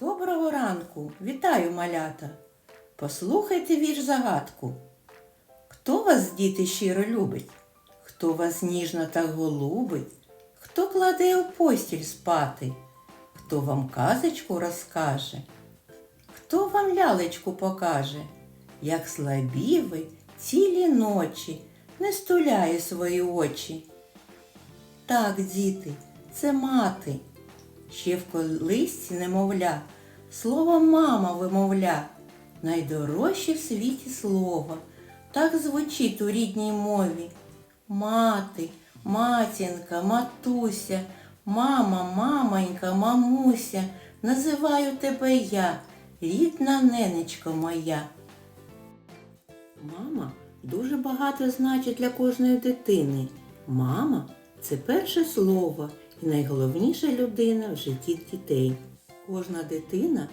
Доброго ранку, вітаю малята. Послухайте вірш загадку. Хто вас, діти, щиро любить? Хто вас ніжно так голубить? Хто кладе у постіль спати? Хто вам казочку розкаже? Хто вам лялечку покаже? Як слабі ви цілі ночі не стуляє свої очі? Так, діти, це мати. Ще в колисці немовля, слово мама вимовля, найдорожче в світі слово, так звучить у рідній мові. Мати, матінка, матуся, мама, мамонька, мамуся, називаю тебе я, рідна ненечко моя. Мама дуже багато значить для кожної дитини. Мама це перше слово і найголовніша людина в житті дітей. Кожна дитина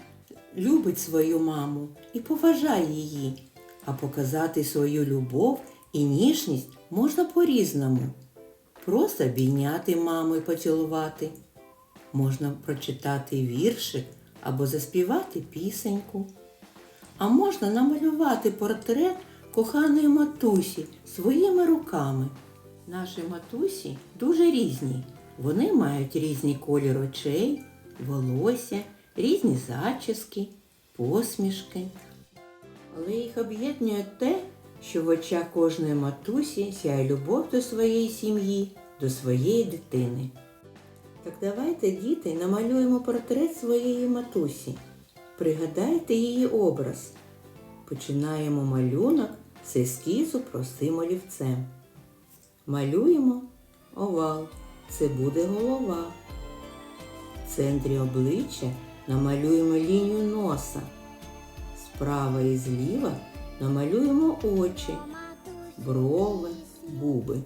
любить свою маму і поважає її, а показати свою любов і ніжність можна по-різному. Просто обійняти маму і поцілувати. Можна прочитати віршик або заспівати пісеньку. А можна намалювати портрет коханої матусі своїми руками. Наші матусі дуже різні. Вони мають різний колір очей, волосся, різні зачіски, посмішки. Але їх об'єднує те, що в очах кожної матусі сяє любов до своєї сім'ї, до своєї дитини. Так давайте, діти, намалюємо портрет своєї матусі. Пригадайте її образ. Починаємо малюнок з ескізу простим олівцем. Малюємо овал. Це буде голова. В центрі обличчя намалюємо лінію носа. Справа і зліва намалюємо очі, брови, губи.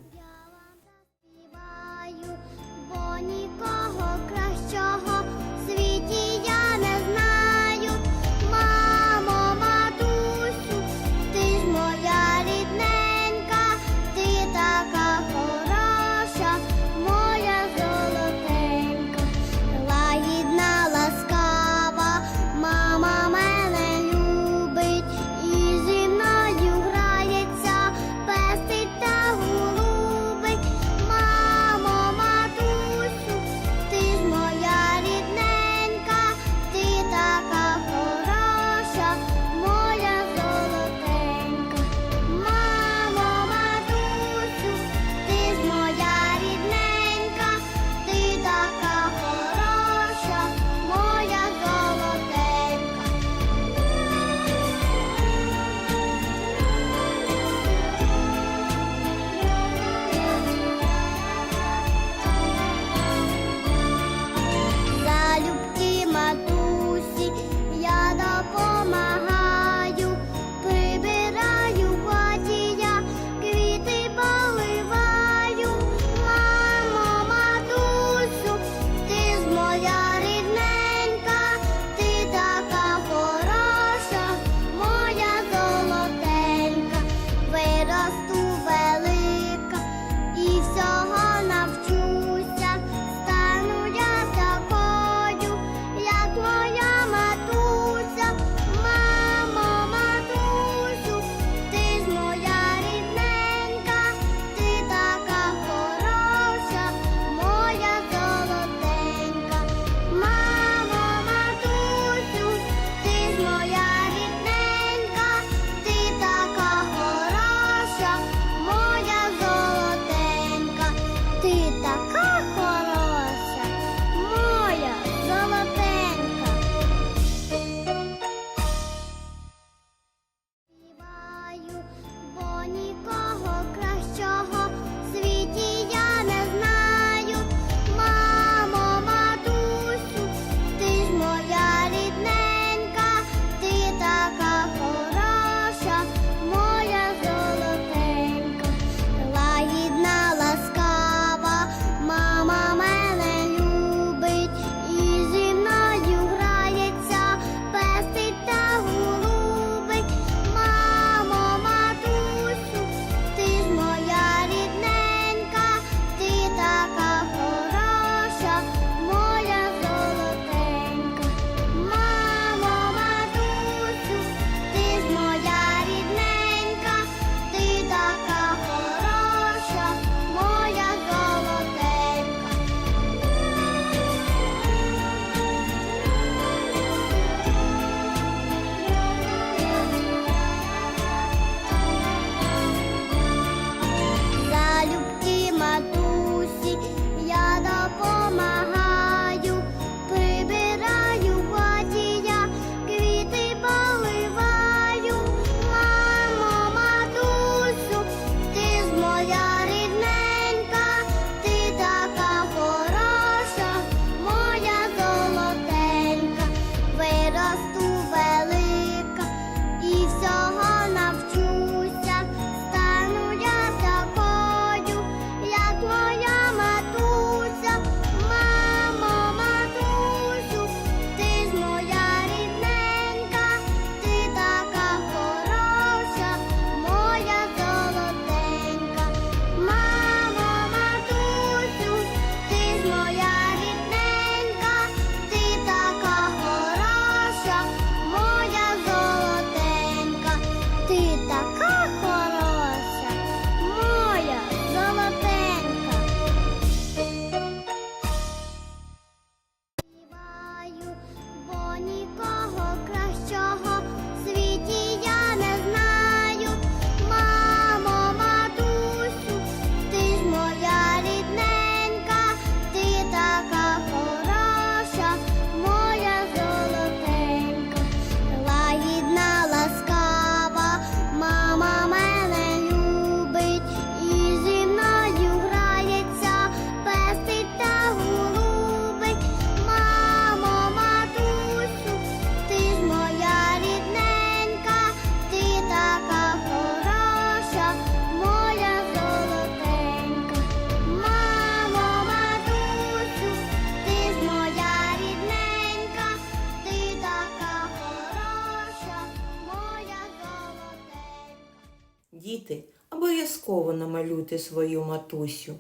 Діти, обов'язково намалюйте свою матусю.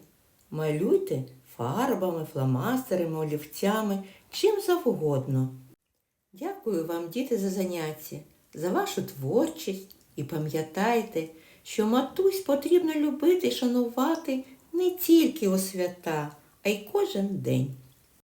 Малюйте фарбами, фломастерами, олівцями, чим завгодно. Дякую вам, діти, за заняття, за вашу творчість і пам'ятайте, що матусь потрібно любити і шанувати не тільки у свята, а й кожен день.